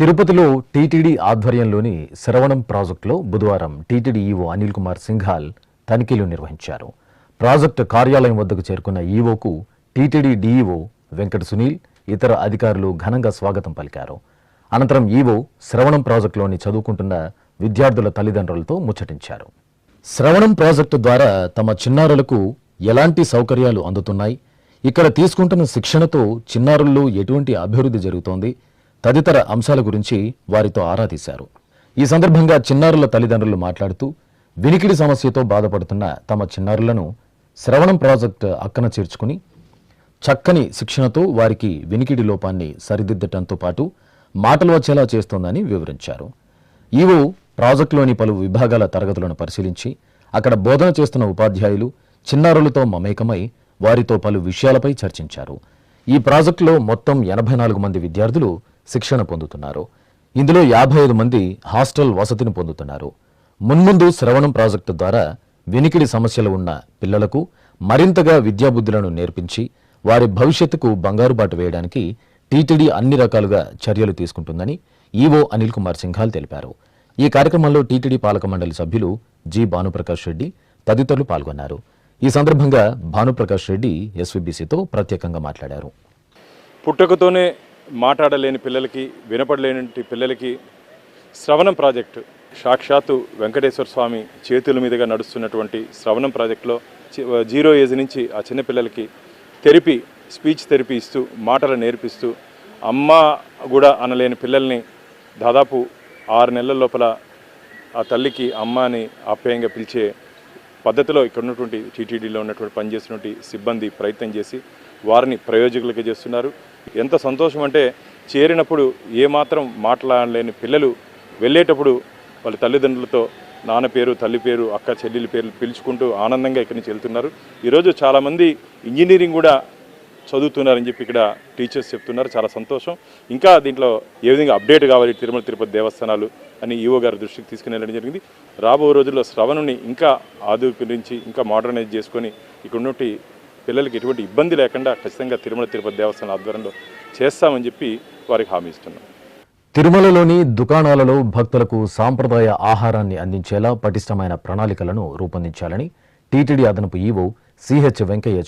తిరుపతిలో టీటీడీ ఆధ్వర్యంలోని శ్రవణం ప్రాజెక్టులో బుధవారం టీటీడీ ఈవో అనిల్ కుమార్ సింఘాల్ తనిఖీలు నిర్వహించారు. ప్రాజెక్టు కార్యాలయం వద్దకు చేరుకున్న ఈవోకు టీటీడీ డీఈఓ వెంకట సునీల్ ఇతర అధికారులు ఘనంగా స్వాగతం పలికారు. అనంతరం ఈవో శ్రవణం ప్రాజెక్టులోని చదువుకుంటున్న విద్యార్థుల తల్లిదండ్రులతో ముచ్చటించారు. శ్రవణం ప్రాజెక్టు ద్వారా తమ చిన్నారులకు ఎలాంటి సౌకర్యాలు అందుతున్నాయి? ఇక్కడ తీసుకుంటున్న శిక్షణతో చిన్నారుల్లో ఎటువంటి అభివృద్ధి జరుగుతోంది? తదితర అంశాల గురించి వారితో ఆరా తీశారు. ఈ సందర్భంగా చిన్నారుల తల్లిదండ్రులు మాట్లాడుతూ వినికిడి సమస్యతో బాధపడుతున్న తమ చిన్నారులను శ్రవణం ప్రాజెక్టు అక్కన చేర్చుకుని చక్కని శిక్షణతో వారికి వినికిడి లోపాన్ని సరిదిద్దటంతో పాటు మాటలు వచ్చేలా చేస్తోందని వివరించారు. ఈవో ప్రాజెక్టులోని పలు విభాగాల తరగతులను పరిశీలించి అక్కడ బోధన చేస్తున్న ఉపాధ్యాయులు చిన్నారులతో మమేకమై వారితో పలు విషయాలపై చర్చించారు. ఈ ప్రాజెక్టులో మొత్తం ఎనభై నాలుగు మంది విద్యార్థులు శిక్షణ పొందుతున్నారు. ఇందులో యాభై ఐదు మంది హాస్టల్ వసతిని పొందుతున్నారు. మున్ముందు శ్రవణం ప్రాజెక్టు ద్వారా వినికిడి సమస్యలు ఉన్న పిల్లలకు మరింతగా విద్యాబుద్ధులను నేర్పించి వారి భవిష్యత్తుకు బంగారు బాట వేయడానికి టీటీడీ అన్ని రకాలుగా చర్యలు తీసుకుంటుందని ఈవో అనిల్ కుమార్ సింఘాల్ తెలిపారు. ఈ కార్యక్రమంలో టీటీడీ పాలక మండలి సభ్యులు జి భానుప్రకాష్ రెడ్డి తదితరులు పాల్గొన్నారు. ఈ సందర్భంగా భానుప్రకాష్ రెడ్డి ఎస్వీబీసీతో ప్రత్యేకంగా మాట్లాడారు. పుట్టుకతోనే మాట్లాడలేని పిల్లలకి వినపడలేని పిల్లలకి శ్రవణం ప్రాజెక్టు. సాక్షాత్తు వెంకటేశ్వర స్వామి చేతుల మీదుగా నడుస్తున్నటువంటి శ్రవణం ప్రాజెక్టులో జీరో ఏజ్ నుంచి ఆ చిన్న పిల్లలకి థెరపీ స్పీచ్ థెరపీ ఇస్తూ మాటలు నేర్పిస్తూ అమ్మ కూడా అనలేని పిల్లల్ని దాదాపు ఆరు నెలల లోపల ఆ తల్లికి అమ్మ అని ఆప్యాయంగా పిలిచే పద్ధతిలో ఇక్కడ ఉన్నటువంటి టీటీడీలో ఉన్నటువంటి పనిచేసినటువంటి సిబ్బంది ప్రయత్నం చేసి వారిని ప్రయోజకులుగా చేస్తున్నారు. ఎంత సంతోషం అంటే చేరినప్పుడు ఏమాత్రం మాట్లాడలేని పిల్లలు వెళ్ళేటప్పుడు వాళ్ళ తల్లిదండ్రులతో నాన్న పేరు తల్లి పేరు అక్క చెల్లెలి పేర్లు పిలుచుకుంటూ ఆనందంగా ఇక్కడి నుంచి వెళ్తున్నారు. ఈరోజు చాలామంది ఇంజనీరింగ్ కూడా చదువుతున్నారని చెప్పి ఇక్కడ టీచర్స్ చెప్తున్నారు. చాలా సంతోషం. ఇంకా దీంట్లో ఏ విధంగా అప్డేట్ కావాలి తిరుమల తిరుపతి దేవస్థానాలు అని ఈవో గారి దృష్టికి తీసుకుని వెళ్ళడం జరిగింది. రాబో రోజుల్లో శ్రవణుని ఇంకా ఆధునీకరించి ఇంకా మోడర్నైజ్ చేసుకొని ఇక్కడ ఉన్నటువంటి పిల్లలకి ఎటువంటి ఇబ్బంది లేకుండా ఖచ్చితంగా తిరుమల తిరుపతి దేవస్థానం ఆధ్వర్యంలో చేస్తామని చెప్పి వారికి హామీ ఇస్తున్నాం. తిరుమలలోని దుకాణాలలో భక్తులకు సాంప్రదాయ ఆహారాన్ని అందించేలా పటిష్టమైన ప్రణాళికలను రూపొందించాలని టీటీడీ అదనపు ఈవో సిహెచ్ వెంకయ్య